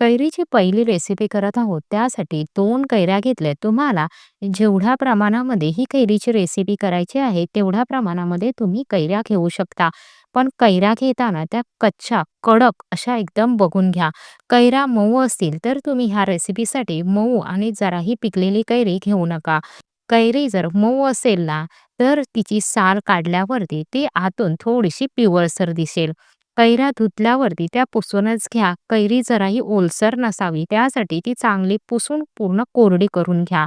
कैरीची पहिली रेसिपी करत आहोत. त्यासाठी दोन कैऱ्या घेतल्यात. तुम्हाला जेवढ्या प्रमाणामध्ये ही कैरीची रेसिपी करायची आहे, तेवढ्या प्रमाणामध्ये तुम्ही कैऱ्या घेऊ शकता. पण कैऱ्या घेताना त्या कच्च्या, कडक अशा एकदम बघून घ्या. कैऱ्या मऊ असतील तर तुम्ही ह्या रेसिपीसाठी मऊ आणि जराही पिकलेली कैरी घेऊ नका. कैरी जर मऊ असेल ना, तर तिची साल काढल्यावरती ती आतून थोडीशी पिवळसर दिसेल. कैऱ्या धुतल्यावरती त्या पुसूनच घ्या. कैरी जराही ओलसर नसावी त्यासाठी ती चांगली पुसून पूर्ण कोरडी करून घ्या.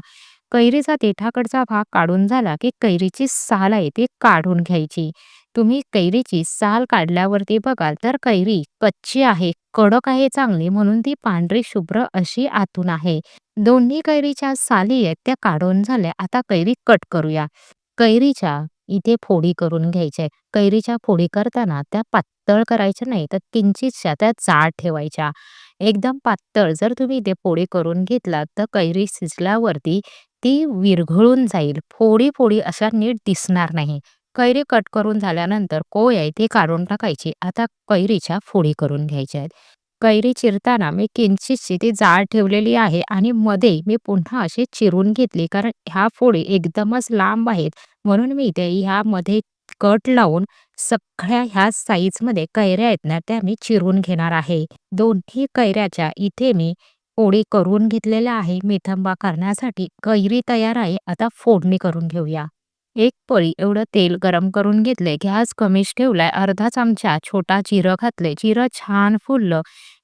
कैरीचा देठाकडचा भाग काढून झाला की कैरीची साल आहे ती काढून घ्यायची. तुम्ही कैरीची साल काढल्यावरती बघाल तर कैरी कच्ची आहे, कडक आहे चांगली म्हणून ती पांढरी शुभ्र अशी आतून आहे. दोन्ही कैरीच्या साली आहेत त्या काढून झाल्या. आता कैरी कट करूया. कैरीच्या इथे फोडी करून घ्यायच्या. कैरीच्या फोडी करताना त्या पातळ करायच्या नाही तर किंचितशा त्या जाड ठेवायच्या. एकदम पातळ जर तुम्ही इथे फोडी करून घेतलात तर कैरी शिजल्यावरती ती विरघळून जाईल. फोडी फोडी अशा नीट दिसणार नाही. कैरी कट करून झाल्यानंतर कोय आहे ती काढून टाकायची. आता कैरीच्या फोडी करून घ्यायच्या आहेत. कैरी चिरताना मी किंचितशी ती जाळ ठेवलेली आहे आणि मध्ये मी पुन्हा अशी चिरून घेतली कारण ह्या फोडी एकदमच लांब आहेत म्हणून मी इथे ह्यामध्ये कट लावून सगळ्या ह्या साईजमध्ये कैऱ्या आहेत ना त्या मी चिरून घेणार आहे. दोन्ही कैऱ्याच्या इथे मी फोडी करून घेतलेल्या आहे मिथंबा करण्यासाठी. कैरी तयार आहे. आता फोडणी करून घेऊया. एक पळी एवढं तेल गरम करून घेतले. गॅस कमीच ठेवलाय. अर्धा चमचा छोटा जिरं घातले. जिरं छान फुललं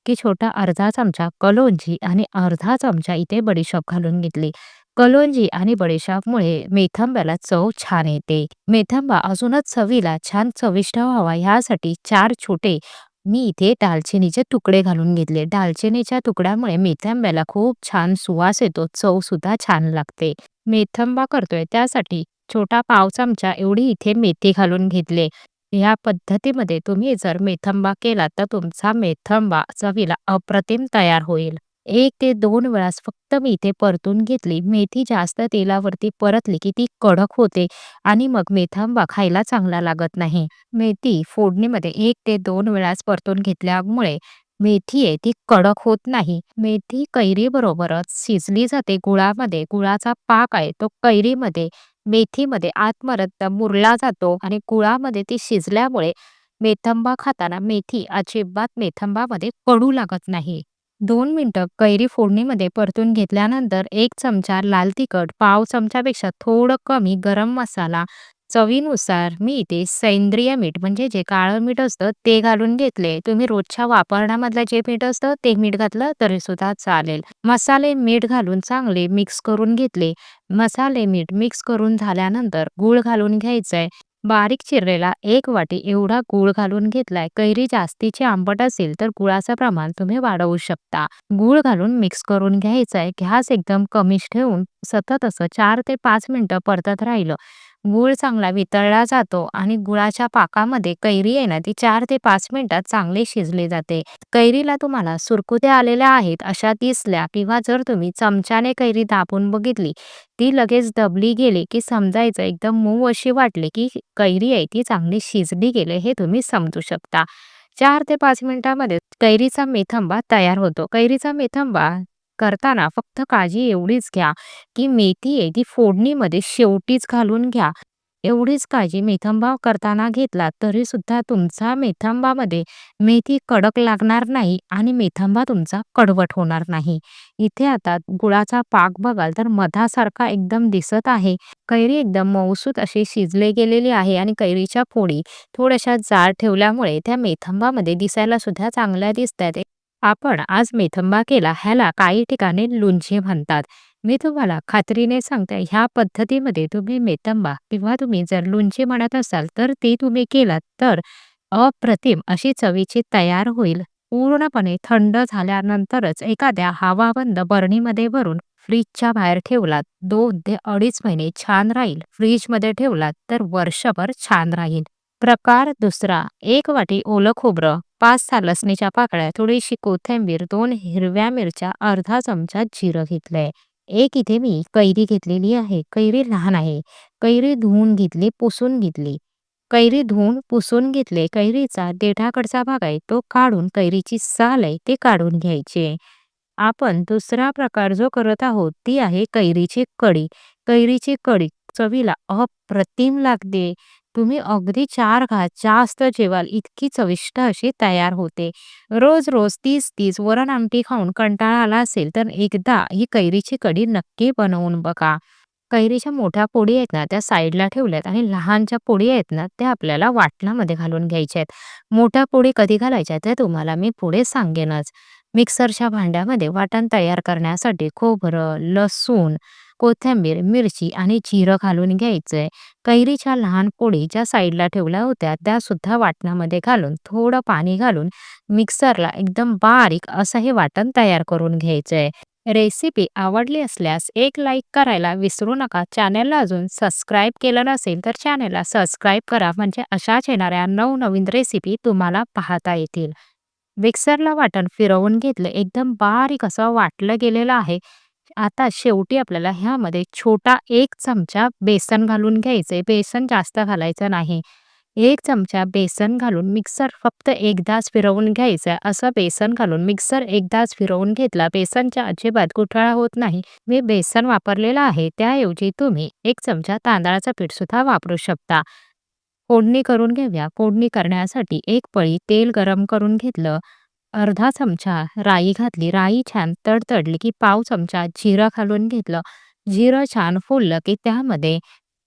की छोटा अर्धा चमचा कलोंजी आणि अर्धा चमचा इथे बडीशॉप घालून घेतली. कलोंजी आणि बडीशोपमुळे मेथंब्याला चव छान येते. मेथंबा अजूनच चवीला छान चविष्ट व्हावा ह्यासाठी चार छोटे मी इथे दालचिनीचे तुकडे घालून घेतले. दालचिनीच्या तुकड्यामुळे मेथंब्याला खूप छान सुवास येतो. चव सुद्धा छान लागते. मेथंबा करतोय त्यासाठी छोटा पाव चमचा एवढी इथे मेथी घालून घेतले. ह्या पद्धतीमध्ये तुम्ही जर मेथंबा केला तर तुमचा मेथंबा चवीला अप्रतिम तयार होईल. एक ते दोन वेळास फक्त मी इथे परतून घेतली. मेथी जास्त तेलावरती परतली की ती कडक होते आणि मग मेथंबा खायला चांगला लागत नाही. मेथी फोडणीमध्ये एक ते दोन वेळास परतून घेतल्यामुळे मेथी आहे ती कडक होत नाही. मेथी कैरी बरोबरच शिजली जाते गुळामध्ये. गुळाचा पाक आहे तो कैरीमध्ये मेथीमध्ये आत्मरक्त मुरला जातो आणि गुळामध्ये ती शिजल्यामुळे मेथंबा खाताना मेथी अजिबात मेथंबामध्ये कडू लागत नाही. दोन मिनिटं कैरी फोडणीमध्ये परतून घेतल्यानंतर एक चमचा लाल तिखट, पाव चमच्यापेक्षा थोडं कमी गरम मसाला, चवीनुसार मी इथे सेंद्रिय मीठ म्हणजे जे काळं मीठ असतं ते घालून घेतले. तुम्ही रोजच्या वापरण्यामधलं जे मीठ असतं ते मीठ घातलं तरी सुद्धा चालेल. मसाले मीठ घालून चांगले मिक्स करून घेतले. मसाले मीठ मिक्स करून झाल्यानंतर गूळ घालून घ्यायचंय. बारीक चिरलेला एक वाटी एवढा गूळ घालून घेतलाय. कैरी जास्तीची आंबट असेल तर गुळाचं प्रमाण तुम्ही वाढवू शकता. गूळ घालून मिक्स करून घ्यायचंय. गॅस एकदम कमीच ठेवून सतत असं चार ते पाच मिनिटं परतत राहिलं. गूळ चांगला वितळला जातो आणि गुळाच्या पाकामध्ये कैरी आहे ना ती चार ते पाच मिनिटात चांगली शिजली जाते. कैरीला तुम्हाला सुरकुत्या आलेल्या आहेत अशा दिसल्या किंवा जर तुम्ही चमच्याने कैरी दाबून बघितली ती लगेच दबली गेली की समजायचं एकदम मऊ अशी वाटली की कैरी आहे ती चांगली शिजली गेली हे तुम्ही समजू शकता. चार ते पाच मिनिटांमध्ये कैरीचा मेथंबा तयार होतो. कैरीचा मेथंबा करताना फक्त काळजी एवढीच घ्या की मेथी आहे ती फोडणीमध्ये शेवटीच घालून घ्या. एवढीच काळजी मेथंबा करताना घेतला तरी सुद्धा तुमचा मेथंबामध्ये मेथी कडक लागणार नाही आणि मेथंबा तुमचा कडवट होणार नाही. इथे आता गुळाचा पाक बघाल तर मधासारखा एकदम दिसत आहे. कैरी एकदम मऊसूत अशी शिजले गेलेली आहे आणि कैरीच्या फोडी थोड्याशा जाड ठेवल्यामुळे त्या मेथंबामध्ये दिसायला सुद्धा चांगल्या दिसतात. आपण आज मेथंबा केला ह्याला काही ठिकाणी लोणचे म्हणतात. मी तुम्हाला खात्रीने सांगते ह्या पद्धतीमध्ये तुम्ही मेथंबा किंवा तुम्ही जर लोणचे म्हणत असाल तर ते तुम्ही केलात तर अप्रतिम अशी चवीची तयार होईल. पूर्णपणे थंड झाल्यानंतरच एखाद्या हवाबंद बरणीमध्ये भरून फ्रीजच्या बाहेर ठेवलात दोन ते अडीच महिने छान राहील. फ्रीजमध्ये ठेवलात तर वर्षभर छान राहील. प्रकार दुसरा एक वाटी ओलं खोबरं, पाच सहा लसणीच्या पाकळ्या, थोडीशी कोथिंबीर, दोन हिरव्या मिरच्या, अर्धा चमचा जिरं घेतलंय. एक इथे मी कैरी घेतलेली आहे. कैरी लहान आहे. कैरी धुवून घेतली, पुसून घेतली. कैरी धुवून पुसून घेतले. कैरीचा देठाकडचा भाग आहे तो काढून कैरीची साल आहे ते काढून घ्यायचे आपण दुसरा प्रकार जो करत आहोत ती आहे कैरीची कढी. कैरीची कढी चवीला अप्रतिम लागते. तुम्ही अगदी 4 घास जास्त जेवाल इतकी चविष्ट अशी तयार होते. रोज-रोज तीच-तीच वरण-आमटी खाऊन कंटाळा आला असेल तर एकदा ही कैरीची कढी नक्की बनवून बघा. कैरीच्या मोठ्या पोडी आहेत ना त्या साईडला ठेवल्यात आणि लहान ज्या आहेत ना त्या आपल्याला वाटणामध्ये घालून घ्यायच्या आहेत. मोठ्या पोडी कधी घालायच्या ते तुम्हाला मी पुढे सांगेनच. मिक्सरच्या भांड्यामध्ये वाटण तयार करण्यासाठी खोबरं, लसूण, कोथिंबीर, मिरची आणि जिरं घालून घ्यायचंय. कैरीच्या लहान पोळी ज्या साईडला ठेवल्या होत्या त्या सुद्धा वाटणामध्ये घालून थोडं पाणी घालून मिक्सरला एकदम बारीक असं हे वाटण तयार करून घ्यायचंय. रेसिपी आवडली असल्यास एक लाईक करायला विसरू नका. चॅनलला अजून सबस्क्राईब केलं नसेल तर चॅनलला सबस्क्राईब करा म्हणजे अशाच येणाऱ्या नवनवीन रेसिपी तुम्हाला पाहता येतील. मिक्सरला वाटण फिरवून घेतलं एकदम बारीक असं वाटलं गेलेलं आहे. आता शेवटी आपल्याला ह्यामध्ये छोटा एक चमचा बेसन घालून घ्यायचंय. बेसन जास्त घालायचं नाही. एक चमचा बेसन घालून मिक्सर फक्त एकदाच फिरवून घ्यायचं. असं बेसन घालून मिक्सर एकदाच फिरवून घेतला. बेसनच्या अजिबात गुठळा होत नाही. मी बेसन वापरलेलं आहे त्याऐवजी तुम्ही एक चमचा तांदळाचं पीठ सुद्धा वापरू शकता. फोडणी करून घेऊया. फोडणी करण्यासाठी एक पळी तेल गरम करून घेतलं. अर्धा चमचा राई घातली. राई छान तडतडली की पाव चमचा जिरं घालून घेतलं. जिरं छान फुललं की त्यामध्ये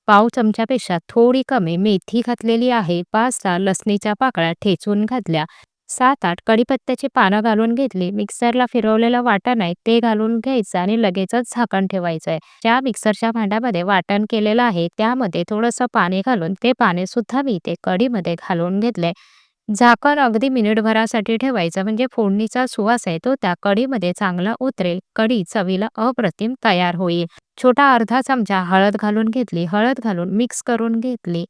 पाव चमच्यापेक्षा थोडी कमी मेथी घातलेली आहे. 5-6 लसणीच्या पाकळ्या ठेचून घातल्या. 7-8 कढीपत्त्याची पानं घालून घेतली. मिक्सरला फिरवलेलं वाटण आहे ते घालून घ्यायचं आणि लगेचच झाकण ठेवायचंय. ज्या मिक्सरच्या भांड्यामध्ये वाटण केलेलं आहे त्यामध्ये थोडंसं पाणी घालून ते पाणी सुद्धा मी इथे कढीमध्ये घालून घेतलंय. झाकण अगदी मिनिटभरासाठी ठेवायचं म्हणजे फोडणीचा सुवास आहे तो त्या कढीमध्ये चांगला उतरेल. कढी चवीला अप्रतिम तयार होईल. छोटा अर्धा चमचा हळद घालून घेतली. हळद घालून मिक्स करून घेतली.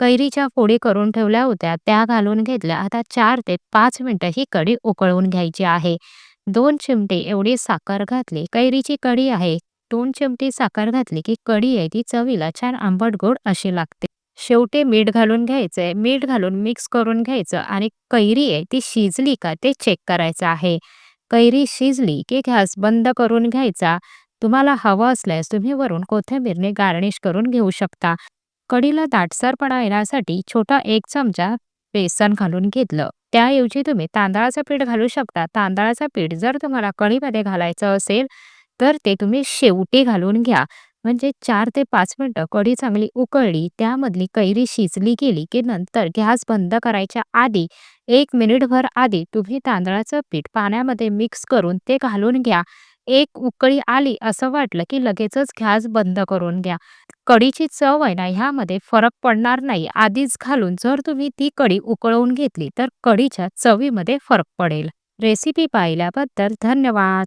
कैरीच्या फोडी करून ठेवल्या होत्या त्या घालून घेतल्या. आता चार ते पाच मिनिटं ही कढी उकळून घ्यायची आहे. दोन चिमटे एवढी साखर घातली. कैरीची कढी आहे. दोन चिमटी साखर घातली की कढी आहे ती चवीला छान आंबट गोड अशी लागते. शेवटी मीठ घालून घ्यायचंय. मीठ घालून मिक्स करून घ्यायचं आणि कैरी आहे ती शिजली का ते चेक करायचं आहे. कैरी शिजली की गॅस बंद करून घ्यायचा. तुम्हाला हवं असल्यास तुम्ही वरून कोथिंबीरने गार्निश करून घेऊ शकता. कढीला दाटसरपणा येण्यासाठी छोटा एक चमचा बेसन घालून घेतलं. त्याऐवजी तुम्ही तांदळाचं पीठ घालू शकता. तांदळाचं पीठ जर तुम्हाला कढीमध्ये घालायचं असेल तर ते तुम्ही शेवटी घालून घ्या. म्हणजे 4 ते 5 मिनिटं कढी चांगली उकळली त्यामधली कैरी शिजली गेली की नंतर गॅस बंद करायच्या आधी 1 मिनिटभर आधी तुम्ही तांदळाचं पीठ पाण्यामध्ये मिक्स करून ते घालून घ्या. एक उकळी आली असं वाटलं की लगेचच गॅस बंद करून घ्या. कढीची चव आहे ना ह्यामध्ये फरक पडणार नाही. आधीच घालून जर तुम्ही ती कढी उकळवून घेतली तर कढीच्या चवीमध्ये फरक पडेल. रेसिपी पाहिल्याबद्दल धन्यवाद.